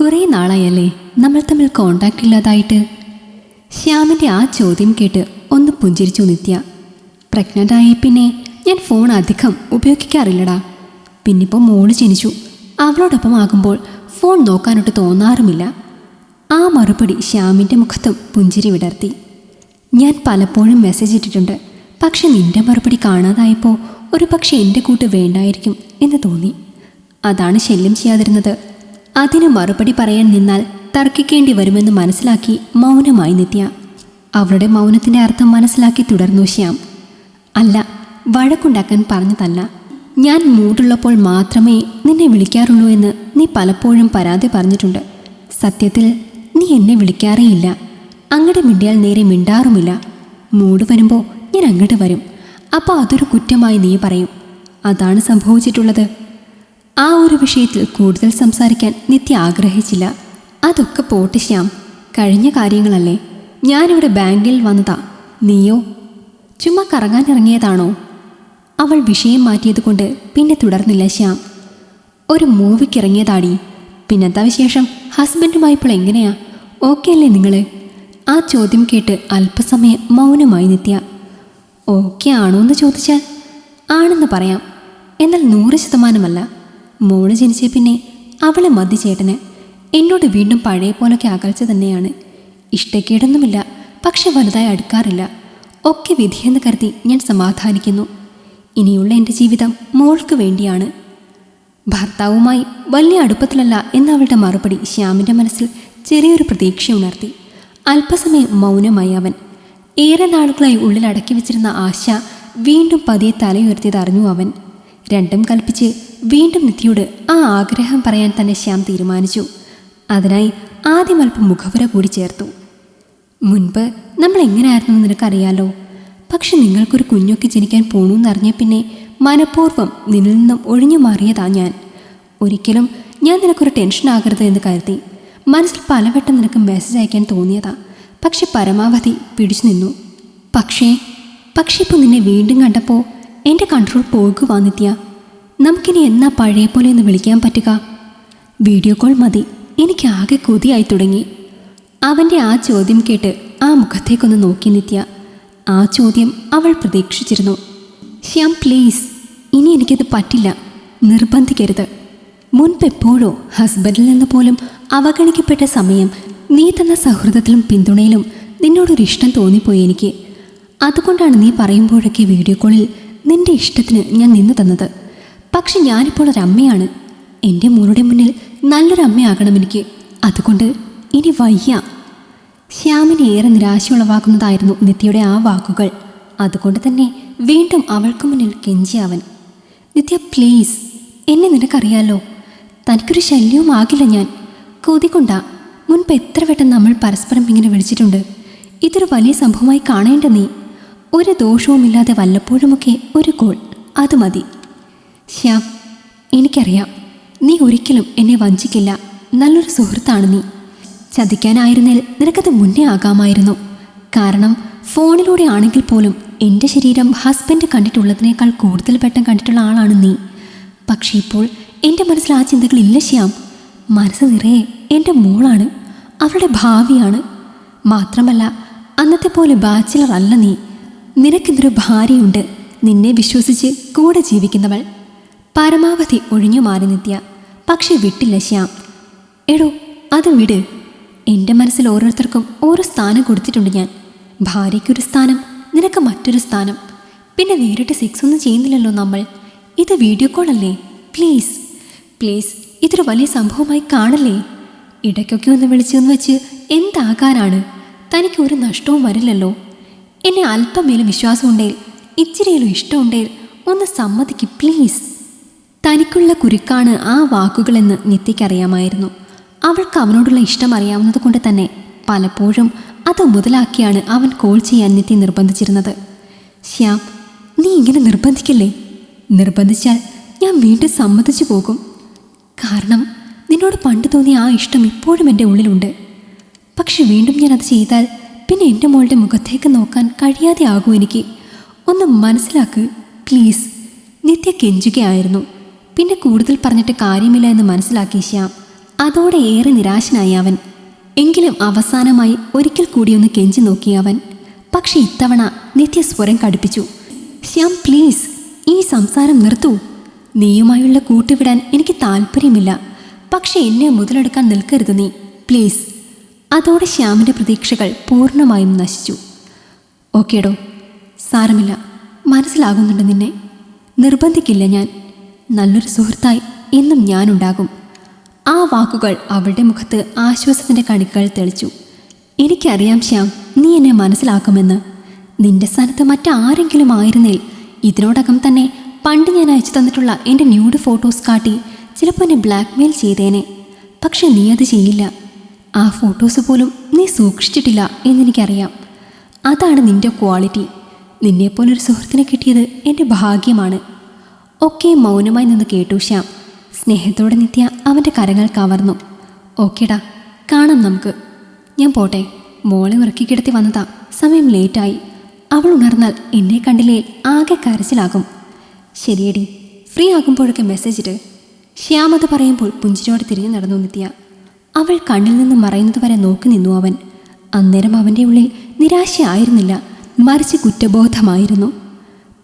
കുറേ നാളായല്ലേ നമ്മൾ തമ്മിൽ കോണ്ടാക്ട് ഇല്ലാതായിട്ട്? ശ്യാമിന്റെ ആ ചോദ്യം കേട്ട് ഒന്ന് പുഞ്ചിരിച്ചു നിത്യ. പ്രഗ്നന്റായി പിന്നെ ഞാൻ ഫോൺ അധികം ഉപയോഗിക്കാറില്ലടാ. പിന്നിപ്പോൾ മോൾ ജനിച്ചു. അവളോടൊപ്പം ആകുമ്പോൾ ഫോൺ നോക്കാനൊട്ട് തോന്നാറുമില്ല. ആ മറുപടി ശ്യാമിന്റെ മുഖത്തും പുഞ്ചിരി വിടർത്തി. ഞാൻ പലപ്പോഴും മെസ്സേജ് ഇട്ടിട്ടുണ്ട്. പക്ഷെ നിന്റെ മറുപടി കാണാതായപ്പോൾ ഒരു പക്ഷെ എന്റെ കൂട്ട് വേണ്ടായിരിക്കും എന്ന് തോന്നി. അതാണ് ശല്യം ചെയ്യാതിരുന്നത്. അതിന് മറുപടി പറയാൻ നിന്നാൽ തർക്കിക്കേണ്ടി വരുമെന്ന് മനസ്സിലാക്കി മൗനമായി നിത്യ. അവളുടെ മൗനത്തിന്റെ അർത്ഥം മനസ്സിലാക്കി തുടർന്നു ശ്യാം. അല്ല വഴക്കുണ്ടാക്കാൻ പറഞ്ഞതല്ല. ഞാൻ മൂടുള്ളപ്പോൾ മാത്രമേ നിന്നെ വിളിക്കാറുള്ളൂ എന്ന് നീ പലപ്പോഴും പരാതി പറഞ്ഞിട്ടുണ്ട്. സത്യത്തിൽ നീ എന്നെ വിളിക്കാറേയില്ല. അങ്ങോട്ട് മിണ്ടിയാൽ നേരെ മിണ്ടാറുമില്ല. മൂട് വരുമ്പോൾ ഞാൻ അങ്ങോട്ട് വരും. അപ്പോൾ അതൊരു കുറ്റമായി നീ പറയും. അതാണ് സംഭവിച്ചിട്ടുള്ളത്. ആ ഒരു വിഷയത്തിൽ കൂടുതൽ സംസാരിക്കാൻ നിത്യ ആഗ്രഹിച്ചില്ല. അതൊക്കെ പോട്ട് ശ്യാം. കഴിഞ്ഞ കാര്യങ്ങളല്ലേ? ഞാനിവിടെ ബാങ്കിൽ വന്നതാ. നീയോ? ചുമ്മാ കറങ്ങാൻ ഇറങ്ങിയതാണോ? അവൾ വിഷയം മാറ്റിയതുകൊണ്ട് പിന്നെ തുടർന്നില്ല ശ്യാം. ഒരു മൂവിക്ക് ഇറങ്ങിയതാടി. പിന്നെന്താ വിശേഷം? ഹസ്ബൻഡുമായി ഇപ്പോൾ എങ്ങനെയാ? ഓക്കെ അല്ലേ നിങ്ങൾ ആ ചോദ്യം കേട്ട് അല്പസമയം മൗനമായി നിത്യ. ഓക്കെ ആണോ എന്ന് ചോദിച്ചാൽ ആണെന്ന് പറയാം. എന്നാൽ നൂറ് ശതമാനമല്ല. മോൾ ജനിച്ച പിന്നെ അവളെ മതി ചേട്ടന്. എന്നോട് വീണ്ടും പഴയ പോലൊക്കെ അകൽച്ച തന്നെയാണ്. ഇഷ്ടക്കേടൊന്നുമില്ല പക്ഷെ വലുതായി അടുക്കാറില്ല. ഒക്കെ വിധിയെന്ന് കരുതി ഞാൻ സമാധാനിക്കുന്നു. ഇനിയുള്ള എന്റെ ജീവിതം മോൾക്ക് വേണ്ടിയാണ്. ഭർത്താവുമായി വലിയ അടുപ്പത്തിലല്ല എന്നവളുടെ മറുപടി ശ്യാമിന്റെ മനസ്സിൽ ചെറിയൊരു പ്രതീക്ഷ ഉണർത്തി. അല്പസമയം മൗനമായി അവൻ. ഏറെ നാളുകളായി ഉള്ളിൽ അടക്കി വെച്ചിരുന്ന ആശ വീണ്ടും പതിയെ തലയുയർത്തിയത് അറിഞ്ഞു അവൻ. രണ്ടും കൽപ്പിച്ച് വീണ്ടും നിധിയോട് ആ ആഗ്രഹം പറയാൻ തന്നെ ശ്യാം തീരുമാനിച്ചു. അതിനായി ആദ്യം അല്പം മുഖവുര കൂടി ചേർത്തു. മുൻപ് നമ്മൾ എങ്ങനെയായിരുന്നു നിനക്കറിയാലോ? പക്ഷെ നിങ്ങൾക്കൊരു കുഞ്ഞൊക്കെ ജനിക്കാൻ പോണൂന്നറിഞ്ഞ പിന്നെ മനഃപൂർവം നിന്നിൽ നിന്നും ഒഴിഞ്ഞു മാറിയതാ ഞാൻ. ഒരിക്കലും ഞാൻ നിനക്കൊരു ടെൻഷൻ ആകരുത് എന്ന് കരുതി. മനസ്സിൽ പലവട്ടം നിനക്ക് മെസ്സേജ് അയക്കാൻ തോന്നിയതാ. പക്ഷെ പരമാവധി പിടിച്ചു നിന്നു. പക്ഷേ പക്ഷെ ഇപ്പോൾ നിന്നെ വീണ്ടും കണ്ടപ്പോൾ എന്റെ കൺട്രോൾ പോകുവാ നിത്യ. നമുക്കിനി എന്നാ പഴയ പോലെ ഒന്ന് വിളിക്കാൻ പറ്റുക? വീഡിയോ കോൾ മതി. എനിക്ക് ആകെ കൊതിയായി തുടങ്ങി. അവന്റെ ആ ചോദ്യം കേട്ട് ആ മുഖത്തേക്കൊന്ന് നോക്കി നിത്യ. ആ ചോദ്യം അവൾ പ്രതീക്ഷിച്ചിരുന്നു. ശ്യാം പ്ലീസ് ഇനി എനിക്കത് പറ്റില്ല. നിർബന്ധിക്കരുത്. മുൻപെപ്പോഴോ ഹസ്ബൻഡിൽ നിന്ന് പോലും അവഗണിക്കപ്പെട്ട സമയം നീ തന്ന സൗഹൃദത്തിലും പിന്തുണയിലും നിന്നോടൊരു ഇഷ്ടം തോന്നിപ്പോയി എനിക്ക്. അതുകൊണ്ടാണ് നീ പറയുമ്പോഴൊക്കെ വീഡിയോ കോളിൽ നിന്റെ ഇഷ്ടത്തിന് ഞാൻ നിന്നു തന്നത്. പക്ഷെ ഞാനിപ്പോൾ ഒരമ്മയാണ്. എന്റെ മോളുടെ മുന്നിൽ നല്ലൊരു അമ്മയാകണം എനിക്ക്. അതുകൊണ്ട് ഇനി വയ്യ. ശ്യാമിനെ ഏറെ നിരാശ ഉളവാക്കുന്നതായിരുന്നു നിത്യയുടെ ആ വാക്കുകൾ. അതുകൊണ്ട് തന്നെ വീണ്ടും അവൾക്ക് മുന്നിൽ കെഞ്ചി അവൻ. നിത്യ പ്ലീസ് എന്നെ നിനക്കറിയാലോ? തനിക്കൊരു ശല്യവും ആകില്ല ഞാൻ. കൊതികൊണ്ടാ മുൻപ് എത്ര വട്ടം നമ്മൾ പരസ്പരം ഇങ്ങനെ വിളിച്ചിട്ടുണ്ട്. ഇതൊരു വലിയ സംഭവമായി കാണേണ്ട നീ. ഒരു ദോഷവുമില്ലാതെ വല്ലപ്പോഴുമൊക്കെ ഒരു കോൾ അത് മതി. ശ്യാം എനിക്കറിയാം നീ ഒരിക്കലും എന്നെ വഞ്ചിക്കില്ല. നല്ലൊരു സുഹൃത്താണ് നീ. ചതിക്കാനായിരുന്നേൽ നിനക്കത് മുന്നേ ആകാമായിരുന്നു. കാരണം ഫോണിലൂടെ ആണെങ്കിൽ പോലും എന്റെ ശരീരം ഹസ്ബൻഡ് കണ്ടിട്ടുള്ളതിനേക്കാൾ കൂടുതൽ പെട്ടെന്ന് കണ്ടിട്ടുള്ള ആളാണ് നീ. പക്ഷേ ഇപ്പോൾ എന്റെ മനസ്സിൽ ആ ചിന്തകളില്ല ശ്യാം. മനസ്സ് നിറയെ എന്റെ മോളാണ് അവളുടെ ഭാവിയാണ്. മാത്രമല്ല അന്നത്തെ പോലെ ബാച്ചിലർ അല്ല നീ. നിനക്കിതൊരു ഭാര്യയുണ്ട്. നിന്നെ വിശ്വസിച്ച് കൂടെ ജീവിക്കുന്നവൾ. പരമാവധി ഒഴിഞ്ഞു മാറി നിത്യ. പക്ഷെ വിട്ടില്ല ശ്യാം. എടോ അത് വിട്. എന്റെ മനസ്സിൽ ഓരോരുത്തർക്കും ഓരോ സ്ഥാനം കൊടുത്തിട്ടുണ്ട് ഞാൻ. ഭാര്യയ്ക്കൊരു സ്ഥാനം നിനക്ക് മറ്റൊരു സ്ഥാനം. പിന്നെ നേരിട്ട് സെക്സ് ഒന്നും ചെയ്യുന്നില്ലല്ലോ നമ്മൾ. ഇത് വീഡിയോ കോൾ അല്ലേ? പ്ലീസ് പ്ലീസ് ഇതൊരു വലിയ സംഭവമായി കാണല്ലേ? ഇടയ്ക്കൊക്കെ ഒന്ന് വിളിച്ചെന്ന് വെച്ച് എന്താകാനാണ്? തനിക്ക് ഒരു നഷ്ടവും വരില്ലല്ലോ. എന്നെ അല്പമേലും വിശ്വാസമുണ്ടേൽ ഇച്ചിരിയിലും ഇഷ്ടമുണ്ടേൽ ഒന്ന് സമ്മതിക്ക് പ്ലീസ് തനിക്കുള്ള കുരുക്കാണ് ആ വാക്കുകളെന്ന് നിത്യയ്ക്കറിയാമായിരുന്നു. അവൾക്ക് അവനോടുള്ള ഇഷ്ടം അറിയാവുന്നത് കൊണ്ട് തന്നെ പലപ്പോഴും അത് മുതലാക്കിയാണ് അവൻ കോൾ ചെയ്യാൻ നിത്യ നിർബന്ധിച്ചിരുന്നത്. ശ്യാം നീ ഇങ്ങനെ നിർബന്ധിക്കല്ലേ? നിർബന്ധിച്ചാൽ ഞാൻ വീണ്ടും സമ്മതിച്ചു പോകും. കാരണം നിന്നോട് പണ്ട് തോന്നിയ ആ ഇഷ്ടം ഇപ്പോഴും എന്റെ ഉള്ളിലുണ്ട്. പക്ഷെ വീണ്ടും ഞാൻ അത് ചെയ്താൽ പിന്നെ എന്റെ മോളുടെ മുഖത്തേക്ക് നോക്കാൻ കഴിയാതെ ആകും എനിക്ക്. ഒന്ന് മനസ്സിലാക്ക് പ്ലീസ്. നിത്യ കെഞ്ചുകയായിരുന്നു. പിന്നെ കൂടുതൽ പറഞ്ഞിട്ട് കാര്യമില്ല എന്ന് മനസ്സിലാക്കി ശ്യാം. അതോടെ ഏറെ നിരാശനായി അവൻ. എങ്കിലും അവസാനമായി ഒരിക്കൽ കൂടി ഒന്ന് കെഞ്ചി നോക്കി അവൻ. പക്ഷെ ഇത്തവണ നിത്യസ്വരം കടുപ്പിച്ചു. ശ്യാം പ്ലീസ് ഈ സംസാരം നിർത്തൂ. നീയുമായുള്ള കൂട്ടുവിടാൻ എനിക്ക് താല്പര്യമില്ല. പക്ഷെ എന്നെ മുതലെടുക്കാൻ നിൽക്കരുത് നീ. പ്ലീസ് അതോടെ ശ്യാമിന്റെ പ്രതീക്ഷകൾ പൂർണമായും നശിച്ചു. ഓക്കേടോ സാരമില്ല. മനസ്സിലാകുന്നുണ്ട് നിന്നെ. നിർബന്ധിക്കില്ല ഞാൻ. നല്ലൊരു സുഹൃത്തായി എന്നും ഞാനുണ്ടാകും. ആ വാക്കുകൾ അവളുടെ മുഖത്ത് ആശ്വാസത്തിന്റെ കണികകൾ തെളിച്ചു. എനിക്കറിയാം ശ്യാം നീ എന്നെ മനസ്സിലാക്കുമെന്ന്. നിന്റെ സ്ഥാനത്ത് മറ്റാരെങ്കിലും ആയിരുന്നേൽ ഇതിനോടകം തന്നെ പണ്ട് ഞാൻ അയച്ചു തന്നിട്ടുള്ള എന്റെ ന്യൂഡ് ഫോട്ടോസ് കാട്ടി ചിലപ്പോൾ എന്നെ ബ്ലാക്ക്മെയിൽ ചെയ്തേനെ. പക്ഷെ നീ അത് ചെയ്യില്ല. ആ ഫോട്ടോസ് പോലും നീ സൂക്ഷിച്ചിട്ടില്ല എന്നെനിക്കറിയാം. അതാണ് നിന്റെ ക്വാളിറ്റി. നിന്നെപ്പോലൊരു സുഹൃത്തിനെ കിട്ടിയത് എന്റെ ഭാഗ്യമാണ്. ഒക്കെ മൗനമായി നിന്ന് കേട്ടു ശ്യാം. സ്നേഹത്തോടെ നിത്യ അവന്റെ കരങ്ങൾ കവർന്നു. ഓക്കേടാ കാണാം നമുക്ക്. ഞാൻ പോട്ടെ. മോളെ ഉറക്കി കിടത്തി വന്നതാ. സമയം ലേറ്റായി. അവൾ ഉണർന്നാൽ എന്നെ കണ്ടില്ലേ ആകെ കരച്ചിലാകും. ശരിയടി. ഫ്രീ ആകുമ്പോഴൊക്കെ മെസ്സേജ് ഇട്ട് ശ്യാം അത് പറയുമ്പോൾ പുഞ്ചിരിയോടെ തിരിഞ്ഞു നടന്നു നിത്യ. അവൾ കണ്ണിൽ നിന്ന് മറയുന്നത് വരെ നോക്കി നിന്നു അവൻ. അന്നേരം അവന്റെ ഉള്ളിൽ നിരാശയായിരുന്നില്ല. മറിച്ച് കുറ്റബോധമായിരുന്നു.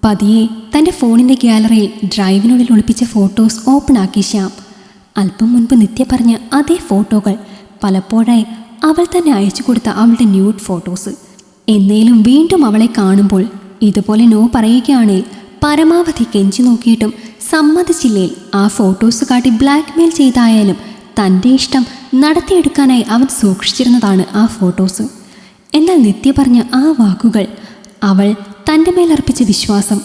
പതിയെ തന്റെ ഫോണിന്റെ ഗ്യാലറിയിൽ ഡ്രൈവിനുള്ളിൽ ഒളിപ്പിച്ച ഫോട്ടോസ് ഓപ്പൺ ആക്കി ശ്യാം. അല്പം മുൻപ് നിത്യ പറഞ്ഞ അതേ ഫോട്ടോകൾ പലപ്പോഴായി അവൾ തന്നെ അയച്ചു കൊടുത്ത അവളുടെ ന്യൂഡ് ഫോട്ടോസ്. എന്നേലും വീണ്ടും അവളെ കാണുമ്പോൾ ഇതുപോലെ നോ പറയുകയാണെങ്കിൽ പരമാവധി കെഞ്ചി നോക്കിയിട്ടും സമ്മതിച്ചില്ലേ ആ ഫോട്ടോസ് കാട്ടി ബ്ലാക്ക് മെയിൽ ചെയ്തായാലും തന്റെ ഇഷ്ടം നടത്തിയെടുക്കാനായി അവൻ സൂക്ഷിച്ചിരുന്നതാണ് ആ ഫോട്ടോസ്. എന്നാൽ നിത്യ പറഞ്ഞ ആ വാക്കുകൾ അവൾ തന്റെ മേലർപ്പിച്ച വിശ്വാസം.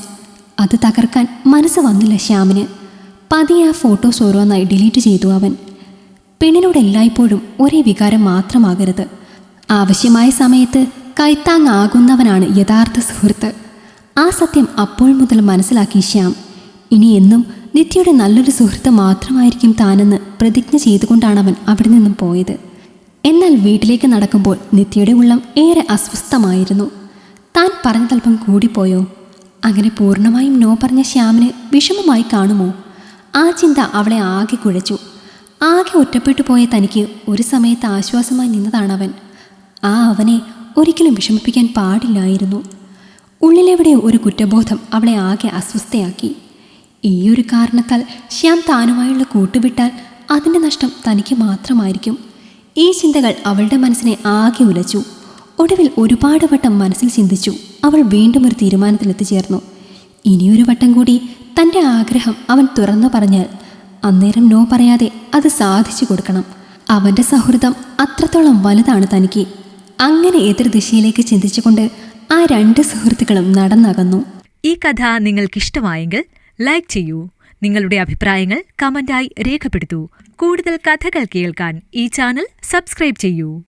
അത് തകർക്കാൻ മനസ്സ് വന്നില്ല ശ്യാമിന്. പതിയെ ആ ഫോട്ടോസ് ഓരോന്നായി ഡിലീറ്റ് ചെയ്തു അവൻ. പെണ്ണിനോട് എല്ലായ്പ്പോഴും ഒരേ വികാരം മാത്രമാകരുത്. ആവശ്യമായ സമയത്ത് കൈത്താങ്ങാകുന്നവനാണ് യഥാർത്ഥ സുഹൃത്ത്. ആ സത്യം അപ്പോൾ മുതൽ മനസ്സിലാക്കി ശ്യാം. ഇനി എന്നും നിത്യയുടെ നല്ലൊരു സുഹൃത്ത് മാത്രമായിരിക്കും താനെന്ന് പ്രതിജ്ഞ ചെയ്തുകൊണ്ടാണ് അവൻ അവിടെ നിന്നും പോയത്. എന്നാൽ വീട്ടിലേക്ക് നടക്കുമ്പോൾ നിത്യയുടെ ഉള്ളം ഏറെ അസ്വസ്ഥമായിരുന്നു. താൻ പറഞ്ഞതല്പം കൂടിപ്പോയോ? അങ്ങനെ പൂർണമായും നോ പറഞ്ഞ ശ്യാമിന് വിഷമമായി കാണുമോ? ആ ചിന്ത അവളെ ആകെ കുഴച്ചു. ആകെ ഒറ്റപ്പെട്ടു പോയ തനിക്ക് ഒരു സമയത്ത് ആശ്വാസമായി നിന്നതാണവൻ. ആ അവനെ ഒരിക്കലും വിഷമിപ്പിക്കാൻ പാടില്ലായിരുന്നു. ഉള്ളിലെവിടെ ഒരു കുറ്റബോധം അവളെ ആകെ അസ്വസ്ഥയാക്കി. ഈയൊരു കാരണത്താൽ ശ്യാം താനുമായുള്ള കൂട്ടുവിട്ടാൽ അതിന്റെ നഷ്ടം തനിക്ക് മാത്രമായിരിക്കും. ഈ ചിന്തകൾ അവളുടെ മനസ്സിനെ ആകെ ഉലച്ചു. ഒടുവിൽ ഒരുപാട് വട്ടം മനസ്സിൽ ചിന്തിച്ചു അവൾ വീണ്ടും ഒരു തീരുമാനത്തിലെത്തിച്ചേർന്നു. ഇനിയൊരു വട്ടം കൂടി തന്റെ ആഗ്രഹം അവൻ തുറന്നു പറഞ്ഞാൽ അന്നേരം നോ പറയാതെ അത് സാധിച്ചു കൊടുക്കണം. അവന്റെ സൗഹൃദം അത്രത്തോളം വലുതാണ് തനിക്ക്. അങ്ങനെ എതിർദിശയിലേക്ക് ചിന്തിച്ചുകൊണ്ട് ആ രണ്ട് സുഹൃത്തുക്കളും നടന്നകന്നു. ഈ കഥ നിങ്ങൾക്കിഷ്ടമായെങ്കിൽ ലൈക്ക് ചെയ്യൂ. നിങ്ങളുടെ അഭിപ്രായങ്ങൾ കമന്റായി രേഖപ്പെടുത്തൂ. കൂടുതൽ കഥകൾ കേൾക്കാൻ ഈ ചാനൽ സബ്സ്ക്രൈബ് ചെയ്യൂ.